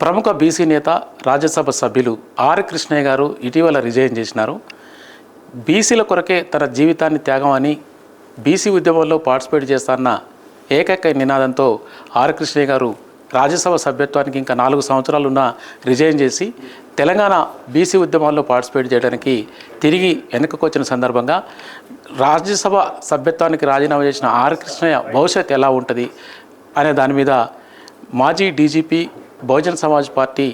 ప్రముఖ బీసీ నేత రాజ్యసభ సభ్యులు ఆర్ కృష్ణయ్య గారు ఇటీవల రిజైన్ చేసినారు. బీసీల కొరకే తన జీవితాన్ని త్యాగం అని బీసీ ఉద్యమంలో పార్టిసిపేట్ చేస్తాన్న ఏకైక నినాదంతో ఆర్ కృష్ణయ్య గారు రాజ్యసభ సభ్యత్వానికి ఇంకా నాలుగు సంవత్సరాలున్న రిజైన్ చేసి తెలంగాణ బీసీ ఉద్యమాల్లో పార్టిసిపేట్ చేయడానికి తిరిగి వెనుకకు వచ్చిన సందర్భంగా రాజ్యసభ సభ్యత్వానికి రాజీనామా చేసిన ఆర్ కృష్ణయ్య భవిష్యత్ ఎలా ఉంటుంది అనే దాని మీద మాజీ DGP Bahujan Samaj party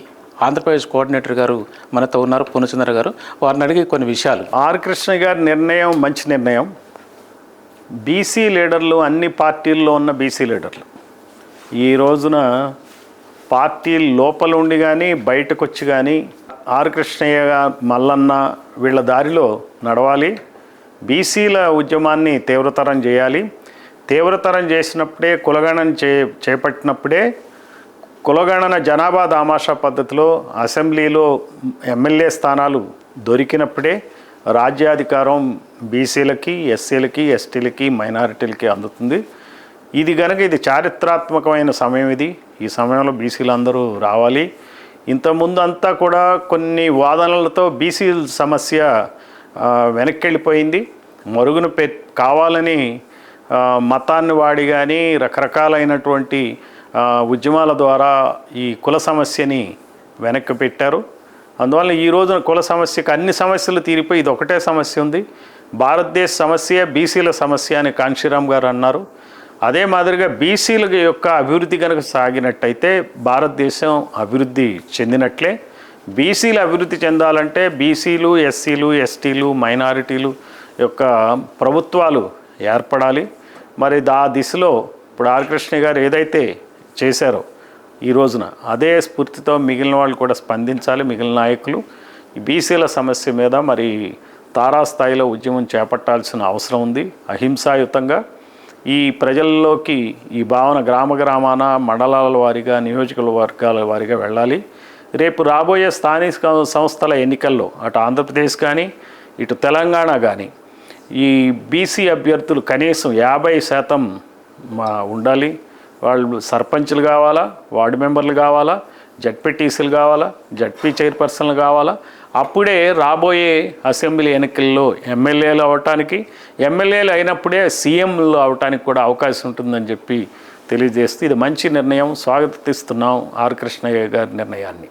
Andhra Pradesh coordinator గారు మనతో ఉన్నారు. పూర్ణచంద్ర గారు వారిని అడిగి కొన్ని విషయాలు. ఆర్ కృష్ణ గారి నిర్ణయం మంచి నిర్ణయం. బీసీ లీడర్లు అన్ని పార్టీల్లో ఉన్న బీసీ లీడర్లు. ఈ రోజున పార్టీ లోపల ఉండి కానీ బయటకు వచ్చి కానీ ఆర్ కృష్ణయ్య మల్లన్న వీళ్ళ దారిలో నడవాలి. బీసీల ఉద్యమాన్ని తీవ్రతరం చేయాలి. తీవ్రతరం చేసినప్పుడే కులగణం చే చేపట్టినప్పుడే కులగణన జనాభా దామాషా పద్ధతిలో అసెంబ్లీలో ఎమ్మెల్యే స్థానాలు దొరికినప్పుడే రాజ్యాధికారం బీసీలకి ఎస్సీలకి ఎస్టీలకి మైనారిటీలకి అందుతుంది. ఇది కనుక ఇది చారిత్రాత్మకమైన సమయం ఇది. ఈ సమయంలో బీసీలు అందరూ రావాలి. ఇంతకుముందు అంతా కూడా కొన్ని వాదనలతో బీసీ సమస్య వెనక్కి వెళ్ళిపోయింది మరుగున పె కావాలని మతాన్ని వాడి కానీ రకరకాలైనటువంటి ఉద్యమాల ద్వారా ఈ కుల సమస్యని వెనక్కి పెట్టారు. అందువల్ల ఈ రోజున కుల సమస్యకు అన్ని సమస్యలు తీరిపోయి ఇది ఒకటే సమస్య ఉంది. భారతదేశ సమస్య బీసీల సమస్య అని కాంశీరామ్ గారు అన్నారు. అదే మాదిరిగా బీసీల యొక్క అభివృద్ధి కనుక సాగినట్టయితే భారతదేశం అభివృద్ధి చెందినట్లే. బీసీలు అభివృద్ధి చెందాలంటే బీసీలు ఎస్సీలు ఎస్టీలు మైనారిటీలు యొక్క ప్రభుత్వాలు ఏర్పడాలి. మరి దా దిశలో ఇప్పుడు ఆర్ కృష్ణ గారు ఏదైతే చేశారో ఈ రోజున. అదే స్ఫూర్తితో మిగిలిన వాళ్ళు కూడా స్పందించాలి మిగిలిన నాయకులు. బీసీల సమస్య మీద మరి తారాస్థాయిలో ఉద్యమం చేపట్టాల్సిన అవసరం ఉంది. అహింసాయుతంగా ఈ ప్రజల్లోకి ఈ భావన గ్రామ గ్రామాన మండలాల వారీగా నియోజకవర్గాల వారిగా వెళ్ళాలి. రేపు రాబోయే స్థానిక సంస్థల ఎన్నికల్లో అటు ఆంధ్రప్రదేశ్ కానీ ఇటు తెలంగాణ కానీ ఈ బీసీ అభ్యర్థులు కనీసం యాభై శాతం మా ఉండాలి. వాళ్ళు సర్పంచ్లు కావాలా వార్డు మెంబర్లు కావాలా జడ్పీటీసీలు కావాలా జడ్పీ చైర్పర్సన్లు కావాలా? అప్పుడే రాబోయే అసెంబ్లీ ఎన్నికల్లో ఎమ్మెల్యేలు అవటానికి ఎమ్మెల్యేలు అయినప్పుడే సీఎంలు అవటానికి కూడా అవకాశం ఉంటుందని చెప్పి తెలియజేస్తే ఇది మంచి నిర్ణయం. స్వాగతిస్తున్నాం ఆర్ కృష్ణయ్య గారి నిర్ణయాన్ని.